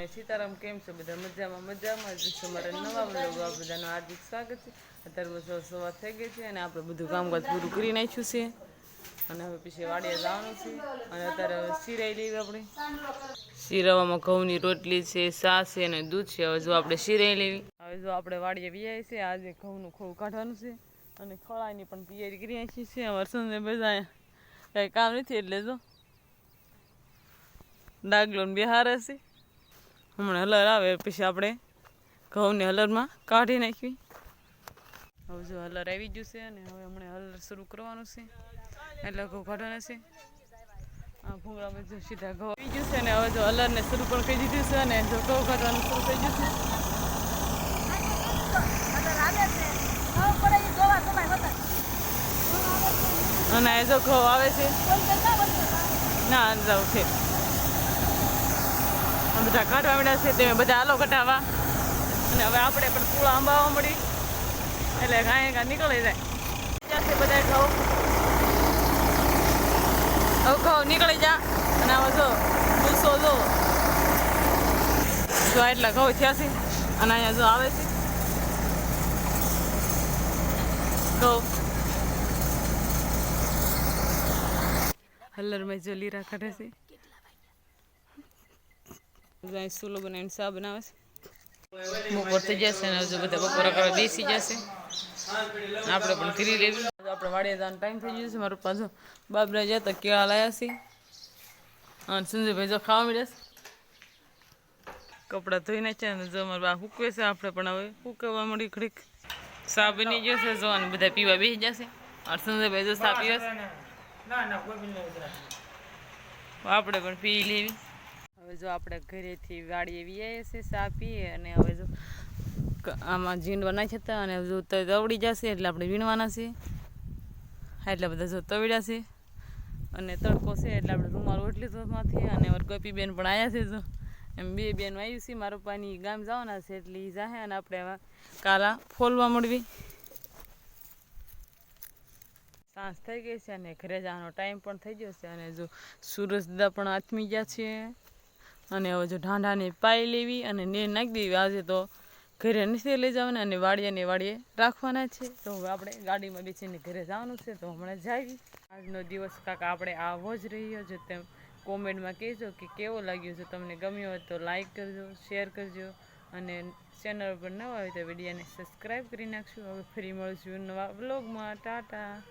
અને સીતારામ કેમ છો? બધા મજામાં? મજામાં જ છો. મારા નવા બ્લોગ આ બધાનું હાર્દિક સ્વાગત છે. અત્યારે બસ સવાર થઈ ગઈ છે અને આપણે બધું કામકાજ પૂરું કરી નાખ્યું છે. અને હવે પછી વાડીએ જવાનું છે. અને અત્યારે હવે સિરાઈ લેવી આપણે. સિરાવામાં ઘઉંની રોટલી છે સા છે અને દૂધ છે. હવે જો આપણે સિરાઈ લેવી. હવે જો આપણે વાડીએ વ્યાય છે. આજે ઘઉંનું ખોવું કાઢવાનું છે. અને ખળાની પણ તૈયારી કરી નાખી છે. વરસાદને બધા કંઈ કામ નથી એટલે જો. ડાગલો બિહાર હશે હમણાં હલર આવે, પછી આપણે ઘઉંને હલરમાં કાઢી નાખવી. હવે જો હલર આવી ગયું છે અને હવે હમણાં હલર શરૂ કરવાનું છે. એટલે ઘઉં કાઢવાના છે. આ ભૂંગળામાં જો સીધા ઘઉં આવી ગયું છે અને હવે જો હલરને શરૂ પણ કરી દીધું છે અને જો ઘઉં કાઢવાનું શરૂ થઈ ગયું છે. અને એ જો ઘઉં આવે છે. ના જાવ છે બધા કાઢવા મળ્યા છે, તમે બધા આલો કટાવા અને હવે આપણે પણ પૂળા આંબાવા મળી. એટલે કાંઈ કાંઈ નીકળી જાય. ત્યાંથી બધા ખાવ હવે ઘઉં નીકળી જા. અને આવા જો ગુસ્સો જો. જો એટલા ઘઉં થયા છે. અને અહીંયા જો આવે છે. ઘઉં હલ્લરમાં જો લીરા કાઢે છે. અહીં સુલો બનાવીને ચા બનાવે છે. બપોર થઈ જશે ને હજુ બધા બપોરા કરવા બેસી જશે. આપણે પણ કરી લેવી આપણે વાડીએ જવાનો ટાઈમ થઈ ગયો છે. મારું પાછો બાબરા જતા કેળા લાયા છે. અને સંજયભાઈ જો ખાવા મળ્યા છે. કપડાં ધોઈ નાખ્યા ને જો મારા બા હુકવે છે આપણે પણ હવે હુકવવા મળી ઘડીક. સા બની ગયો છે. જો અને બધા પીવા બેસી જશે. અને સંજયભાઈ જો સા પીવા છે. આપણે પણ પી લેવી. હવે જો આપણે ઘરેથી વાડીએ વીએ છે ચા પીએ અને હવે જો આમાં ઝીંડવા નાખ્યા હતા અને જો તવડી જશે એટલે આપણે વીણવાના છે એટલે બધા જો તવડ્યા છે. અને તડકો છે એટલે આપણે રૂમાલ ઓટલી તોમાંથી અને ગોપી બેન પણ આવ્યા છે જો. એમ બે બેન આવ્યું છે, મારા પપ્પાની ગામ જવાના છે એટલે એ જાહે અને આપણે કાલા ફોલવા મળવી. સાંજ થઈ ગઈ છે અને ઘરે જવાનો ટાઈમ પણ થઈ ગયો છે અને જો સૂરજ પણ આથમી ગયા છે. અને હવે જો ઢાંઢાને પાઈ લેવી અને ને નાખી દેવી. આજે તો ઘરે નથી લઈ જવાના અને વાડીએ ને વાડીએ રાખવાના છે. તો હવે આપણે ગાડીમાં બેસીને ઘરે જવાનું છે. તો હમણાં જાવી આજનો દિવસ કાંક આપણે આવો જ રહ્યો છે. તેમ કોમેન્ટમાં કહેજો કે કેવો લાગ્યો છે. તમને ગમ્યો હોય તો લાઈક કરજો શેર કરજો અને ચેનલ પર નવા હોય તો વિડીયોને સબસ્ક્રાઈબ કરી નાખશું હવે ફરી મળશું નવા બ્લોગમાં ટાટા.